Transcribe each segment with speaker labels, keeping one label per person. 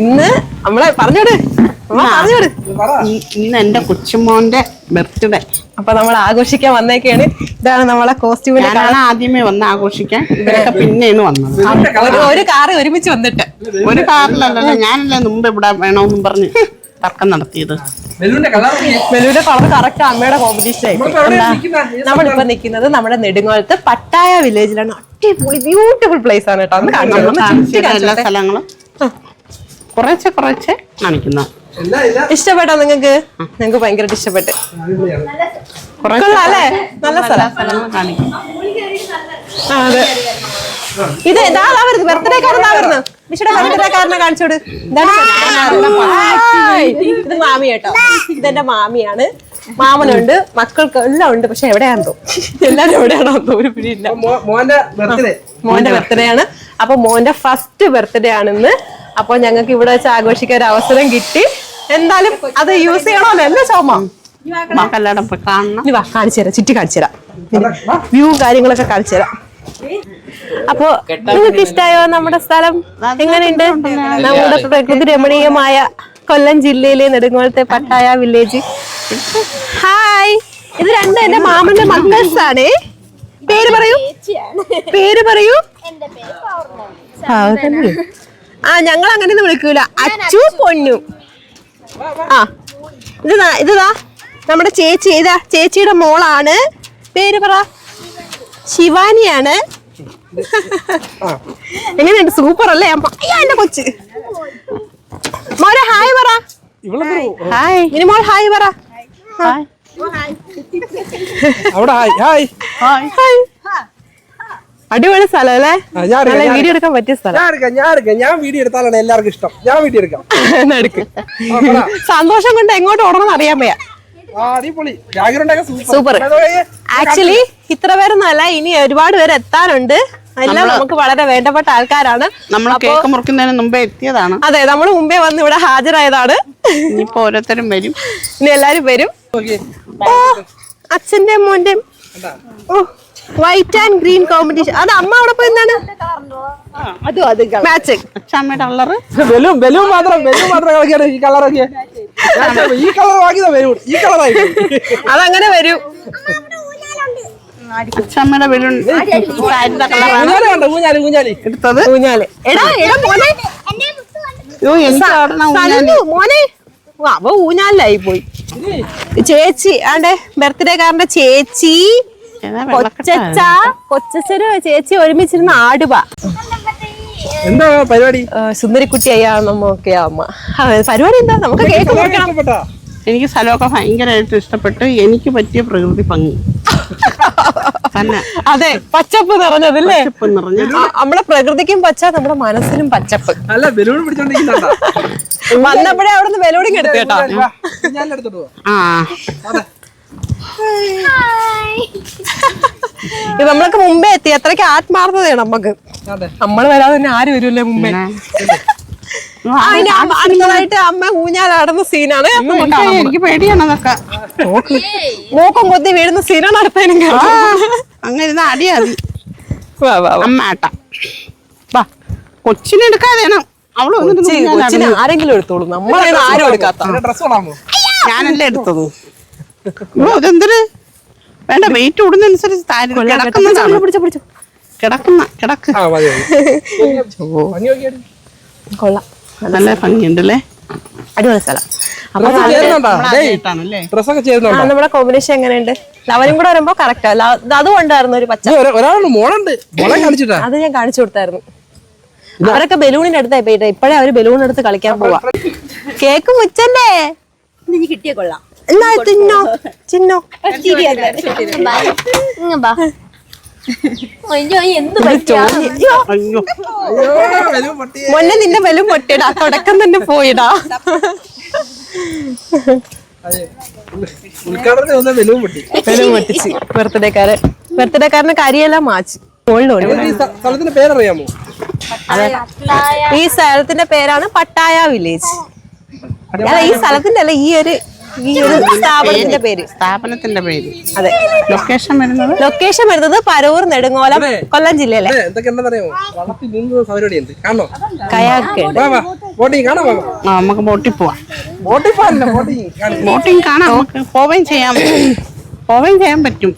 Speaker 1: ഇന്ന് നമ്മളെ പറഞ്ഞോട്. പറഞ്ഞോട്.
Speaker 2: ഇന്ന് എന്റെ കൊച്ചുമോന്റെ ബർത്ത്ഡേ.
Speaker 1: അപ്പൊ നമ്മൾ ആഘോഷിക്കാൻ വന്നേക്കാണ്. ഇതാണ് നമ്മളെ
Speaker 2: കോസ്റ്റ്യൂം ആദ്യമേ വന്ന് ആഘോഷിക്കാൻ. ഇവരൊക്കെ പിന്നെയാണ് വന്നത്.
Speaker 1: ഒരു കാറ് ഒരുമിച്ച് വന്നിട്ട്.
Speaker 2: ഒരു കാറിലല്ലല്ലോ ഞാനല്ലേ മുമ്പ് ഇവിടെ വേണമെന്നും പറഞ്ഞ്. തർക്കം നടത്തിയത്.
Speaker 3: ബലൂണിന്റെ കളർ
Speaker 1: മെലുവിന്റെ കളർ കറക്റ്റ് അമ്മയുടെ കോമ്പറ്റീഷൻ
Speaker 3: നമ്മളിപ്പോ നിൽക്കുന്നത്?
Speaker 1: നമ്മുടെ നെടുങ്ങോളത്ത് പട്ടായ വില്ലേജിലാണ് അടിപൊളി ബ്യൂട്ടിഫുൾ പ്ലേസ് ആണ് കേട്ടോ.
Speaker 2: എല്ലാ സ്ഥലങ്ങളും. കുറച്ചെ കുറച്ചെ കാണിക്കുന്ന.
Speaker 1: ഇഷ്ടപ്പെട്ടോ നിങ്ങക്ക് നിങ്ങക്ക് ഭയങ്കരമായിട്ട് ഇഷ്ടപ്പെട്ട്. അല്ലേ? നല്ല സ്ഥലം.
Speaker 2: കാണിക്കും
Speaker 1: അതെ. ഇത് ഇതാ വരുന്നത് ബർത്ത്ഡേ കാർഡ് ഇതാ വരുന്നത്. വിഷയുടെ കാണിച്ചോട്. ഇതാണ് ഹായ്. ഇത് മാമി കേട്ടോ ഇതെന്റെ മാമിയാണ്. മാമനുണ്ട്. മക്കൾക്ക് എല്ലാം ഉണ്ട് പക്ഷെ എവിടെയാണെന്നോ എല്ലാരും എവിടെയാണോ ഒരു പിടിയില്ല
Speaker 3: മോന്റെ ബർത്ത്ഡേ
Speaker 1: മോന്റെ ബർത്ത്ഡേ ആണ്. അപ്പൊ മോന്റെ ഫസ്റ്റ് ബർത്ത്ഡേ ആണെന്ന്. അപ്പൊ ഞങ്ങൾക്ക് ഇവിടെ വെച്ച് ആഘോഷിക്കാൻ ഒരു അവസരം കിട്ടി. എന്തായാലും അത് യൂസ് ചെയ്യണമല്ലോ അല്ലേ ചോമ. കാണിച്ചു തരാം. ചുറ്റി കാണിച്ചു തരാം. വ്യൂ കാര്യങ്ങളൊക്കെ കാണിച്ചു തരാം. അപ്പോ നിങ്ങൾക്ക് ഇഷ്ടമായോ നമ്മുടെ സ്ഥലം? എങ്ങനെയുണ്ട്? നമ്മുടെ പ്രകൃതി രമണീയമായ കൊല്ലം ജില്ലയിലെ നെടുങ്ങോളത്തെ പട്ടായ വില്ലേജ് ഹായ് ഇത് രണ്ടും എന്റെ മാമന്റെ മക്കൾസ് ആണ് പേര് പറയൂ. പേര് പറയൂ. ആ ഞങ്ങൾ അങ്ങനെ വിളിക്കൂല. അച്ചു പൊന്നു. ആ ഇത് ഇതാ. നമ്മുടെ ചേച്ചി ഇതാ ചേച്ചിയുടെ മോളാണ്. പേര് പറ. ശിവാനിയാണ്. എങ്ങനെയുണ്ട്? സൂപ്പർ അല്ലേ? അയ്യോ എന്റെ കൊച്ച്. മോനെ ഹായ് പറ. ഹായ്. ഇനി മോൾ ഹായ് പറ. അടിപൊളി സ്ഥലം അല്ലേ? വീഡിയോ എടുക്കാൻ പറ്റിയ സ്ഥലം.
Speaker 3: ഞാൻ എടുക്കാം ഞാൻ എടുക്കാം. ഞാൻ വീഡിയോ എടുത്താലാണ് എല്ലാവർക്കും ഇഷ്ടം. ഞാൻ വീഡിയോ എടുക്കാം.
Speaker 1: സന്തോഷം കൊണ്ട് എങ്ങോട്ട് ഓടണം അറിയാൻ വയ്യ.
Speaker 3: സൂപ്പർ
Speaker 1: ആക്ച്വലി ഇത്ര പേരൊന്നും അല്ല. ഇനി ഒരുപാട് പേര് എത്താനുണ്ട്. എല്ലാം നമുക്ക് വളരെ വേണ്ടപ്പെട്ട ആൾക്കാരാണ്.
Speaker 2: നമ്മൾ കേക്ക് മുറിക്കുന്നതിന് മുമ്പേ എത്തിയതാണ്.
Speaker 1: അതെ നമ്മൾ മുമ്പേ വന്ന് ഇവിടെ ഹാജരായതാണ്.
Speaker 2: ഇനിയിപ്പോ ഓരോരുത്തരും വരും.
Speaker 1: ഇനി എല്ലാരും വരും. ഓ അച്ഛന്റെ മോന്റെയും ഓ വൈറ്റ് ആൻഡ് ഗ്രീൻ കോമ്പറ്റീഷൻ അത് അമ്മ അവിടെ പോയി എന്താണ്? മാച്ചിങ്
Speaker 3: ബലൂൺ ബലൂൺ മാത്രം ബലൂൺ മാത്രം കളിക്കാണ്. ഈ കളറൊക്കെ ഈ കളർ വാങ്ങിയതാ ബലൂൺ. ഈ കളറായി
Speaker 1: അതങ്ങനെ വരും.
Speaker 2: അച്ഛാമ്മയുടെ എടുത്തത്?
Speaker 1: ഊഞ്ഞാൽ എടാ എടാ മോനെ. മോനെ. അവ ഊഞ്ഞാലായി പോയി. ചേച്ചി ആണ്ടെ ബർത്ത്ഡേ കാരന്റെ ചേച്ചി കൊച്ചച്ച കൊച്ചച്ഛനും ചേച്ചി ഒരുമിച്ചിരുന്ന് ആടുക.
Speaker 3: എന്താ പരിപാടി?
Speaker 1: സുന്ദരിക്കുട്ടി കുട്ടി നമ്മൊക്കെയാ അമ്മ പരിപാടി എന്താ? നമുക്ക് കേക്ക് മുറിക്കണം.
Speaker 2: എനിക്ക് സ്ഥലമൊക്കെ ഭയങ്കരമായിട്ട് ഇഷ്ടപ്പെട്ടു. എനിക്ക് പറ്റിയ പ്രകൃതി ഭംഗി.
Speaker 1: അതെ പച്ചപ്പ് നിറഞ്ഞതല്ലേ? നമ്മളെ നമ്മുടെ പ്രകൃതിക്കും പച്ച നമ്മുടെ മനസ്സിനും പച്ചപ്പ്.
Speaker 3: അല്ല ബലൂൺ
Speaker 1: വന്നപ്പോഴേ അവിടെ നിന്ന് വെലോടിങ് എടുത്തു കേട്ടോ.
Speaker 3: ഞാൻ എടുത്തിട്ട് പോവാം.
Speaker 2: ആ.
Speaker 1: ഇത് നമ്മളൊക്കെ മുമ്പേ എത്തി. അത്രയ്ക്ക് ആത്മാർത്ഥതയാണ്
Speaker 3: നമ്മക്ക്.
Speaker 1: നമ്മൾ വരാതെ തന്നെ ആര് വരുമല്ലേ മുമ്പേ? അടുത്തതായിട്ട് അമ്മ ഊഞ്ഞാലാടുന്ന സീനാണ്.
Speaker 2: എനിക്ക് പേടിയാണ് അതൊക്കെ.
Speaker 1: മൂക്കം കൊത്തി വീഴുന്ന സീനാണ് അടുത്തതിനും
Speaker 2: അങ്ങനെ അടിയാതി അമ്മാട്ട വാ കൊച്ചിനെ എടുക്കാതെയാണ് അവൾ.
Speaker 1: കൊച്ചിനെ ആരെങ്കിലും എടുത്തോളൂ. നമ്മളെ ആരും എടുക്കാത്ത.
Speaker 2: ഞാനല്ലേ എടുത്തത്. ഓ ഇതെന്തൊരു? വേണ്ട വെയിറ്റ് കൂടുന്നതനുസരിച്ച് കിടക്കുന്നതാണ് കിടക്കുന്ന കിടക്ക്.
Speaker 1: കൊള്ളാം.
Speaker 2: നല്ല ഭംഗിയുണ്ടല്ലേ?
Speaker 1: അടിപൊളി സ്ഥലം. അപ്പൊ
Speaker 3: ഡ്രസ്സൊക്കെ ചേരുന്നുണ്ടോ
Speaker 1: നമ്മുടെ കോമ്പിനേഷൻ എങ്ങനെയുണ്ട്? ലവനും കൂടെ വരുമ്പോ കറക്റ്റ് അത് ഉണ്ടായിരുന്നു ഒരു പച്ച.
Speaker 3: ഒരാളുണ്ട് മോളുണ്ട്. മോളെ കാണിച്ചിട്ടാ.
Speaker 1: അത് ഞാൻ കാണിച്ചു കൊടുത്തായിരുന്നു. അവരൊക്കെ ബലൂണിന്റെ അടുത്തായി പോയിട്ട് ഇപ്പഴേ അവർ ബലൂൺ എടുത്ത് കളിക്കാൻ പോവാ. കേക്ക് മുച്ചല്ലേ?
Speaker 4: കിട്ടിയ കൊള്ളാം.
Speaker 1: എന്നാ തിന്നോ? ചിന്നോ.
Speaker 4: അയ്യോ എന്ത്
Speaker 1: അയ്യോ,
Speaker 2: അയ്യോ.
Speaker 3: അയ്യോ ബലൂൺ പൊട്ടി.
Speaker 1: മോനെ നിന്റെ ബലം പൊട്ടിയടാ. തുടക്കം തന്നെ പോയിടാ. പൊട്ടിച്ച്. ബർത്ത്ഡേക്കാരൻ ബർത്ത്ഡേക്കാരന് കരിയെല്ലാം മാച്ച്.
Speaker 3: ഈ സ്ഥ- സ്ഥലത്തിന്റെ പേരറിയാമോ?
Speaker 1: ഈ സ്ഥലത്തിന്റെ പേരാണ് പട്ടായ വില്ലേജ്. അല്ല ഈ സ്ഥലത്തിന്റെ അല്ല ഈ ഒരു ഈ ഒരു സ്ഥാപനത്തിന്റെ പേര്.
Speaker 2: സ്ഥാപനത്തിന്റെ പേര്.
Speaker 1: അതെ.
Speaker 2: ലൊക്കേഷൻ വരുന്നത്?
Speaker 1: ലൊക്കേഷൻ വരുന്നത് പരവൂർ നെടുങ്ങോലം കൊല്ലം ജില്ലയിലെ.
Speaker 3: അതെ എന്തൊക്കെ എന്താണെന്നറിയാമോ വള്ളത്തിൽ നീന്തുന്ന സൗകര്യം ഉണ്ട് കാണോ
Speaker 1: കയാക്ക്.
Speaker 2: നമുക്ക് ബോട്ടിൽ പോവാം.
Speaker 3: ബോട്ടിൽ പോകാനില്ല ബോട്ടിങ് കാണിക്കാം
Speaker 2: കാണാം. നമുക്ക് പോവുകയും ചെയ്യാം. പോവുകയും ചെയ്യാൻ പറ്റും.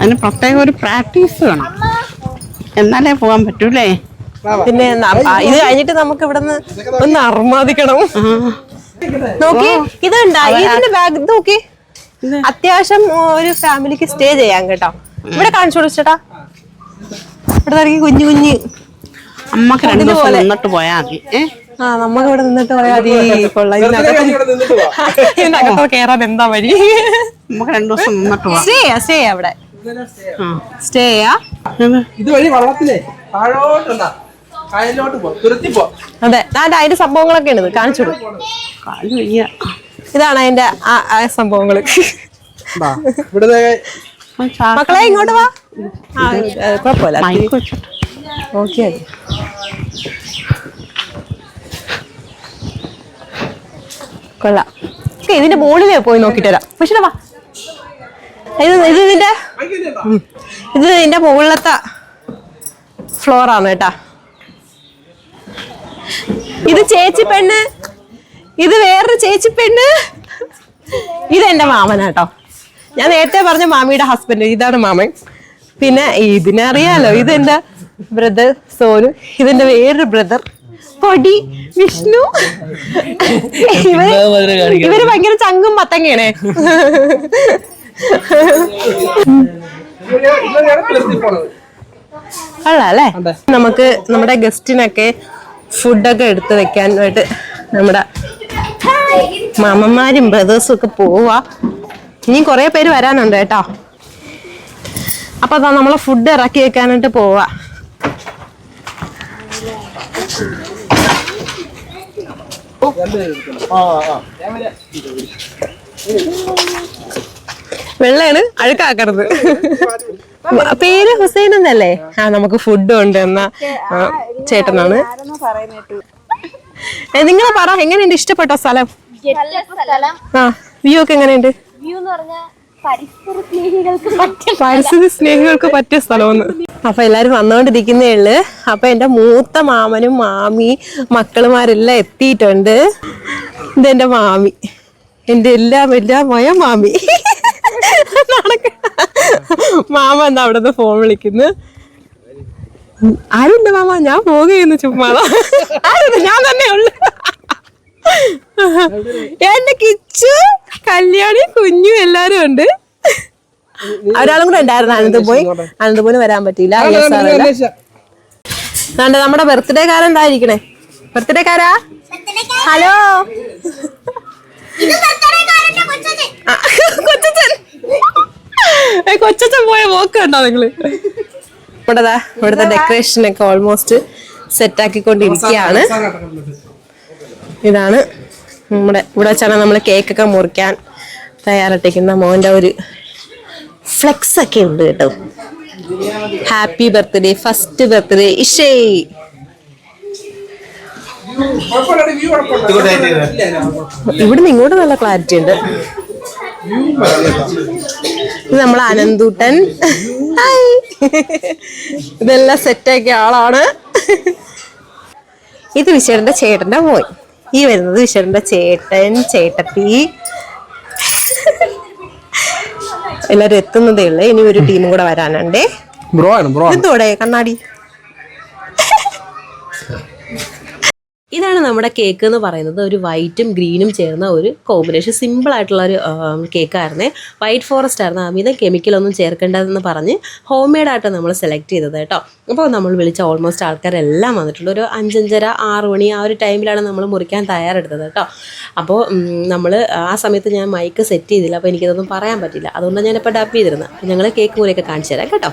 Speaker 2: അതിന് പ്രത്യേക ഒരു പ്രാക്ടീസ് വേണം. എന്നാലേ പോകാൻ പറ്റൂലേ?
Speaker 1: പിന്നെ ഇത് കഴിഞ്ഞിട്ട് നമുക്ക് ഇവിടെ നിന്ന് ഒന്ന് അർമാദിക്കണം. നോക്കി ഇതുണ്ടാ ഇതിന്റെ ബാഗ് നോക്കി. അത്യാവശ്യം ഒരു ഫാമിലിക്ക് സ്റ്റേ ചെയ്യാൻ കേട്ടോ. ഇവിടെ കാണിച്ചു കൊടുത്തേട്ടാ ഇവിടെ ഇറങ്ങി കുഞ്ഞു കുഞ്ഞ്.
Speaker 2: അമ്മയ്ക്ക് രണ്ടു ദിവസം നിന്നിട്ട് പോയാൽ മതി.
Speaker 1: ആ നമുക്ക് ഇവിടെ നിന്നിട്ട് പറയാ മതി. ഇതിനകത്ത് കേറാൻ എന്താ വഴി?
Speaker 2: നമുക്ക് രണ്ടു ദിവസം നിന്നിട്ട് പോവാം.
Speaker 1: സ്റ്റേ ചെയ്യാ സ്റ്റേ ചെയ്യാ അവിടെ സ്റ്റേ ചെയ്യാ.
Speaker 2: ഇത്
Speaker 3: ഇതുവഴി വള്ളത്തിലേ താഴോട്ടുണ്ടാ കായലിലോട്ട് പോ തുരത്തി പോ.
Speaker 1: അതെ ദാണ്ട് അതിന്റെ സംഭവങ്ങളൊക്കെ ഉണ്ട് കാണിച്ചു കൊടുക്കും
Speaker 2: കാൽ വയ്യ.
Speaker 1: ഇതാണ് അതിന്റെ
Speaker 2: സംഭവങ്ങൾ
Speaker 1: മക്കളെ ഇങ്ങോട്ട് വാ. കുഴപ്പമില്ല. ഓക്കെ. കൊള്ളാം. ഓക്കേ, ഇതിന്റെ മുകളിലേ പോയി നോക്കിട്ട് വരാം. പക്ഷേ വാ. ഇത് ഇത് ഇതിന്റെ. ഇത് ഇതിന്റെ മുകളിലത്തെ ഫ്ലോറാണ് കേട്ടാ. ഇത് ചേച്ചി പെണ്ണ്. ഇത് വേറൊരു ചേച്ചി പെണ്ണ്. ഇത് എന്റെ മാമനാട്ടോ ഞാൻ നേരത്തെ പറഞ്ഞ മാമിയുടെ ഹസ്ബൻഡ് ഇതാണ് മാമൻ. പിന്നെ ഇതിനറിയാലോ ഇതെന്റെ ബ്രദർ സോനു ഇതെന്റെ വേറൊരു ബ്രദർ പൊടി വിഷ്ണു. ഇവർ ഇവർ ഭയങ്കര ചങ്കും മത്തങ്ങയാണേ കൊള്ളാല്ലേ നമുക്ക് നമ്മുടെ ഗസ്റ്റിനൊക്കെ ഫുഡൊക്കെ എടുത്ത് വെക്കാനായിട്ട് നമ്മുടെ മാമന്മാരും ബ്രദേഴ്സും ഒക്കെ പോവാ. ഇനിയും കുറെ പേര് വരാനുണ്ട് കേട്ടോ. അപ്പൊ അതാ നമ്മളെ ഫുഡ് ഇറക്കി വെക്കാനായിട്ട് പോവാ. വെള്ളയാണ് അഴുക്കാക്കരുത് പേര് ഹുസൈൻ എന്നല്ലേ? ആ നമുക്ക് ഫുഡ് ഉണ്ട് എന്ന ചേട്ടനാണ്. നിങ്ങൾ പറ എങ്ങനെയുണ്ട് ഇഷ്ടപ്പെട്ടോ സ്ഥലം? ആ വ്യൂ ഒക്കെ എങ്ങനെയുണ്ട്? പരിസ്ഥിതി സ്നേഹികൾക്ക് പറ്റിയ സ്ഥലമെന്ന്. അപ്പൊ എല്ലാരും വന്നുകൊണ്ടിരിക്കുന്നേ ഉള്ളു. അപ്പൊ എന്റെ മൂത്ത മാമനും മാമി മക്കളുമാരെല്ലാം എത്തിയിട്ടുണ്ട്. ഇതെന്റെ മാമി. എന്റെ എല്ലാം എല്ലാമായ മാമി. മാമ എന്താ അവിടെ നിന്ന് ഫോൺ വിളിക്കുന്നു? ആരുണ്ട് മാമ? ഞാൻ പോകുകയെന്ന് ചുമ്മാതാ ആരുണ്ട്? ഞാൻ തന്നെ ഉള്ളു. എന്റെ കിച്ചു കല്യാണി കുഞ്ഞു എല്ലാരും ഉണ്ട്. ഒരാളും കൂടെ ഉണ്ടായിരുന്നു. അനന്ത് പോയി അനന്ത് പോയി വരാൻ പറ്റിയില്ല. നമ്മുടെ ബർത്ത്ഡേ കാരൻ എന്തായിരിക്കണേ ബർത്ത്ഡേ കാരാ? ഹലോ ആ, കൊച്ചച്ചൻ പോയ പോക്ക് കണ്ടോ നിങ്ങൾ? ഇവിടെതാ ഇവിടുത്തെ ഡെക്കറേഷൻ ഒക്കെ ഓൾമോസ്റ്റ് സെറ്റ് ആക്കിക്കൊണ്ടിരിക്കുകയാണ്. ഇതാണ് നമ്മുടെ ഇവിടെ വെച്ചാണ് നമ്മൾ കേക്കൊക്കെ മുറിക്കാൻ തയ്യാറെട്ടിക്കുന്ന മോന്റെ ഒരു ഫ്ലെക്സ് ഒക്കെ ഉണ്ട് കേട്ടോ. ഹാപ്പി ബർത്ത്ഡേ ഫസ്റ്റ് ബർത്ത്ഡേ ഇഷേ. ഇവിടുന്ന് ഇങ്ങോട്ട് നല്ല ക്ലാരിറ്റി ഉണ്ട്. ഇത് നമ്മളെ അനന്തൂട്ടൻ. ഇതെല്ലാം സെറ്റാക്കിയ ആളാണ്. ഇത് വിശേഷന്റെ ചേട്ടന്റെ മോൻ. ഈ വരുന്നത് വിശേഷന്റെ ചേട്ടൻ ചേട്ടത്തി. എല്ലാരും എത്തുന്നതേ ഉള്ളു. ഇനി ഒരു ടീമും കൂടെ വരാനുണ്ടേ.
Speaker 3: ബ്രോ ആണ് ബ്രോ
Speaker 1: എന്തോടെ കണ്ണാടി? ഇതാണ് നമ്മുടെ കേക്ക് എന്ന് പറയുന്നത്. ഒരു വൈറ്റും ഗ്രീനും ചേർന്ന ഒരു കോമ്പിനേഷൻ സിമ്പിൾ ആയിട്ടുള്ള ഒരു കേക്കായിരുന്നേ വൈറ്റ് ഫോറസ്റ്റ് ആയിരുന്നു. അമിത കെമിക്കലൊന്നും ചേർക്കേണ്ടതെന്ന് പറഞ്ഞ് ഹോം മെയ്ഡായിട്ട് നമ്മൾ സെലക്ട് ചെയ്തത് കേട്ടോ. അപ്പോൾ നമ്മൾ വിളിച്ച ഓൾമോസ്റ്റ് ആൾക്കാരെല്ലാം വന്നിട്ടുണ്ട്. ഒരു അഞ്ചഞ്ചര ആറ് മണി ആ ഒരു ടൈമിലാണ് നമ്മൾ മുറിക്കാൻ തയ്യാറെടുത്തത് കേട്ടോ. അപ്പോൾ നമ്മൾ ആ സമയത്ത് ഞാൻ മൈക്ക് സെറ്റ് ചെയ്തില്ല. അപ്പോൾ എനിക്കിതൊന്നും പറയാൻ പറ്റില്ല അതുകൊണ്ടാണ് ഞാനിപ്പോൾ ഡബ് ചെയ്തിരുന്നത്. ഞങ്ങൾ കേക്ക് മുറിയൊക്കെ കാണിച്ചു തരാം കേട്ടോ.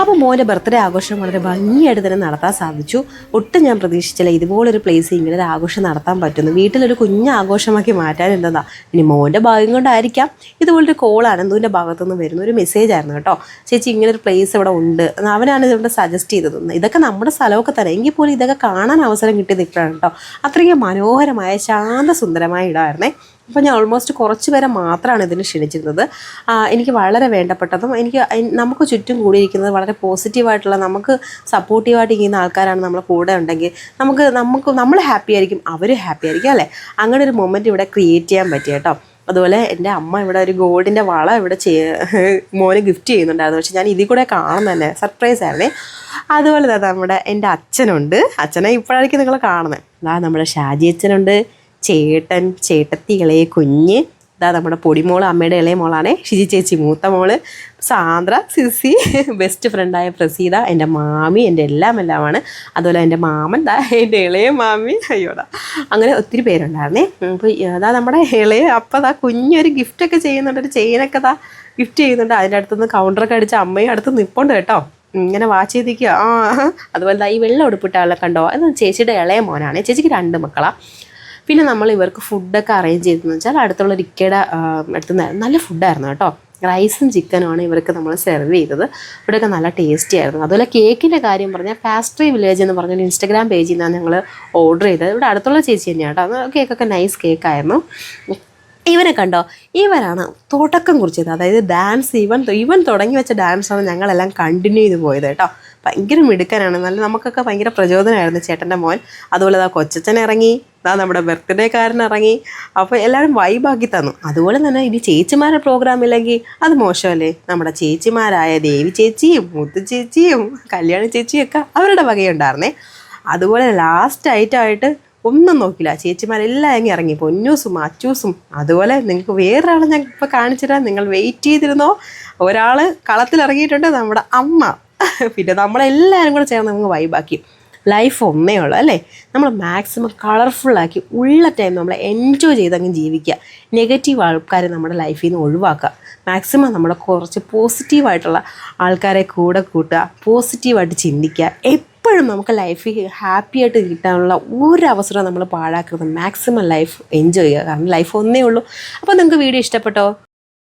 Speaker 1: അപ്പോൾ മോന്റെ ബർത്ത്ഡേ ആഘോഷം വളരെ ഭംഗിയായിട്ട് തന്നെ നടത്താൻ സാധിച്ചു. ഒട്ടും ഞാൻ പ്രതീക്ഷിച്ചില്ല ഇതുപോലൊരു പ്ലേസ് ഇങ്ങനെ ഒരു ആഘോഷം നടത്താൻ പറ്റുന്നു. വീട്ടിലൊരു കുഞ്ഞ് ആഘോഷമാക്കി മാറ്റാൻ എന്താ? ഇനി മോന്റെ ഭാഗ്യം കൊണ്ടായിരിക്കാം. ഇതുപോലൊരു കോൾ അനന്തുവിന്റെ ഭാഗത്തുനിന്ന് വരുന്ന ഒരു മെസ്സേജ് ആയിരുന്നു കേട്ടോ. ചേച്ചി ഇങ്ങനെ ഒരു പ്ലേസ് ഇവിടെ ഉണ്ട്. അവനാണ് ഇവിടെ സജസ്റ്റ് ചെയ്തത്. ഇതൊക്കെ നമ്മുടെ സ്ഥലമൊക്കെ തന്നെ. എങ്കിൽ പോലും ഇതൊക്കെ കാണാൻ അവസരം കിട്ടിയത് ഇപ്പോഴാണ് കേട്ടോ. അത്രയും മനോഹരമായ ശാന്തസുന്ദരമായ ഇടമായിരുന്നേ അപ്പോൾ ഞാൻ ഓൾമോസ്റ്റ് കുറച്ച് പേരെ മാത്രമാണ് ഇതിന് ക്ഷണിച്ചിരുന്നത്. എനിക്ക് വളരെ വേണ്ടപ്പെട്ടതും എനിക്ക് നമുക്ക് ചുറ്റും കൂടിയിരിക്കുന്നത് വളരെ പോസിറ്റീവായിട്ടുള്ള നമുക്ക് സപ്പോർട്ടീവായിട്ട് ഇരിക്കുന്ന ആൾക്കാരാണ് നമ്മളെ കൂടെ ഉണ്ടെങ്കിൽ നമുക്ക് നമുക്ക് നമ്മൾ ഹാപ്പി ആയിരിക്കും അവർ ഹാപ്പി ആയിരിക്കും അല്ലേ? അങ്ങനെ ഒരു മൊമെന്റ് ഇവിടെ ക്രിയേറ്റ് ചെയ്യാൻ പറ്റി കേട്ടോ. അതുപോലെ എന്റെ അമ്മ ഇവിടെ ഒരു ഗോൾഡിന്റെ വള ഇവിടെ ചെയ്യ മോന് ഗിഫ്റ്റ് ചെയ്യുന്നുണ്ടായിരുന്നു. പക്ഷെ ഞാൻ ഇതിൽ കൂടെ കാണുന്നത് തന്നെ സർപ്രൈസ് ആയിരുന്നേ. അതുപോലെ തന്നെ നമ്മുടെ എന്റെ അച്ഛനുണ്ട്. അച്ഛനെ ഇപ്പോഴായിരിക്കും നിങ്ങൾ കാണുന്നത്. അതാ നമ്മുടെ ഷാജി അച്ഛനുണ്ട്. ചേട്ടൻ ചേട്ടത്തി ഇളയ കുഞ്ഞ്. ഇതാ നമ്മുടെ പൊടിമോൾ അമ്മയുടെ ഇളയ മോളാണ്. ഷിജി ചേച്ചി മൂത്ത മോൾ. സാന്ദ്ര സിസി ബെസ്റ്റ് ഫ്രണ്ടായ പ്രസീത എന്റെ മാമി എന്റെ എല്ലാം എല്ലാമാണ്. അതുപോലെ എന്റെ മാമൻ ദാ എന്റെ ഇളയ മാമി. അയ്യോടാ അങ്ങനെ ഒത്തിരി പേരുണ്ടായിരുന്നേ. അപ്പോൾ അതാ നമ്മുടെ ഇളയ അപ്പം ദാ കുഞ്ഞൊരു ഗിഫ്റ്റൊക്കെ ചെയ്യുന്നുണ്ട്. ഒരു ചെയിനൊക്കെ ദാ ഗിഫ്റ്റ് ചെയ്യുന്നുണ്ട്. അതിന്റെ അടുത്തുനിന്ന് കൗണ്ടറൊക്കെ അടിച്ച് അമ്മയും അടുത്ത് നിൽപ്പുണ്ട് കേട്ടോ. ഇങ്ങനെ വാച്ച് ചെയ്തിരിക്കുക ആ അതുപോലെ ഈ വെള്ളം ഉടുപ്പിട്ട ആളെ കണ്ടോ? അത് ചേച്ചിയുടെ ഇളയ മോനാണ്. ചേച്ചിക്ക് രണ്ട് മക്കളാണ് പിന്നെ നമ്മൾ ഇവർക്ക് ഫുഡൊക്കെ അറേഞ്ച് ചെയ്തതെന്ന് വെച്ചാൽ അടുത്തുള്ള ഇക്കയുടെ അടുത്ത് നല്ല ഫുഡായിരുന്നു കേട്ടോ. റൈസും ചിക്കനുമാണ് ഇവർക്ക് നമ്മൾ സെർവ് ചെയ്തത്. ഇവിടെയൊക്കെ നല്ല ടേസ്റ്റി ആയിരുന്നു. അതുപോലെ കേക്കിന്റെ കാര്യം പറഞ്ഞാൽ പാസ്ട്രി വില്ലേജ് എന്ന് പറഞ്ഞൊരു ഇൻസ്റ്റഗ്രാം പേജിൽ നിന്നാണ് ഞങ്ങൾ ഓർഡർ ചെയ്തത്. ഇവിടെ അടുത്തുള്ള ചേച്ചി തന്നെയാണ് കേട്ടോ. കേക്കൊക്കെ നൈസ് കേക്കായിരുന്നു ഇവനെ കണ്ടോ? ഇവരാണ് തുടക്കം കുറിച്ചത്. അതായത് ഡാൻസ് ഇവൻ ഇവൻ തുടങ്ങി വെച്ച ഡാൻസാണ് ഞങ്ങളെല്ലാം കണ്ടിന്യൂ ചെയ്ത് പോയത് കേട്ടോ. ഭയങ്കര മിടുക്കനാണ്. നല്ല നമുക്കൊക്കെ ഭയങ്കര പ്രചോദനമായിരുന്നു ചേട്ടന്റെ മോൻ. അതുപോലെ ദാ കൊച്ചച്ഛൻ ഇറങ്ങി. ദാ നമ്മുടെ ബർത്ത്ഡേക്കാരൻ ഇറങ്ങി അപ്പോൾ എല്ലാവരും വൈബാക്കി തന്നു. അതുപോലെ തന്നെ ഇനി ചേച്ചിമാരുടെ പ്രോഗ്രാം ഇല്ലെങ്കിൽ അത് മോശമല്ലേ? നമ്മുടെ ചേച്ചിമാരായ ദേവി ചേച്ചിയും മുത്തു ചേച്ചിയും കല്യാണ ചേച്ചിയും ഒക്കെ അവരുടെ വകയുണ്ടായിരുന്നേ. അതുപോലെ ലാസ്റ്റ് ആയിട്ടായിട്ട് ഒന്നും നോക്കില്ല. ചേച്ചിമാരെല്ലാം അങ്ങ് ഇറങ്ങി. പൊന്നൂസും അച്ചൂസും അതുപോലെ നിങ്ങൾക്ക് വേറൊരാളെ ഞാൻ ഇപ്പോൾ കാണിച്ചുതരാം. നിങ്ങൾ വെയിറ്റ് ചെയ്തിരുന്നോ? ഒരാൾ കളത്തിലിറങ്ങിയിട്ടുണ്ട്. നമ്മുടെ അമ്മ. പിന്നെ നമ്മളെല്ലാവരും കൂടെ ചേർന്ന് നമുക്ക് വൈബാക്കി ലൈഫ് ഒന്നേ ഉള്ളൂ അല്ലേ? നമ്മൾ മാക്സിമം കളർഫുള്ളാക്കി ഉള്ള ടൈം നമ്മൾ എൻജോയ് ചെയ്ത് അങ്ങ് ജീവിക്കുക. നെഗറ്റീവ് ആൾക്കാരെ നമ്മുടെ ലൈഫിൽ നിന്ന് ഒഴിവാക്കുക. മാക്സിമം നമ്മൾ കുറച്ച് പോസിറ്റീവായിട്ടുള്ള ആൾക്കാരെ കൂടെ കൂട്ടുക പോസിറ്റീവായിട്ട് ചിന്തിക്കുക. എപ്പോഴും നമുക്ക് ലൈഫിൽ ഹാപ്പി ആയിട്ട് കിട്ടാനുള്ള ഒരു അവസരം നമ്മൾ പാഴാക്കരുത്. മാക്സിമം ലൈഫ് എൻജോയ് ചെയ്യുക. കാരണം ലൈഫ് ഒന്നേ ഉള്ളൂ. അപ്പോൾ നിങ്ങൾക്ക് വീഡിയോ ഇഷ്ടപ്പെട്ടോ?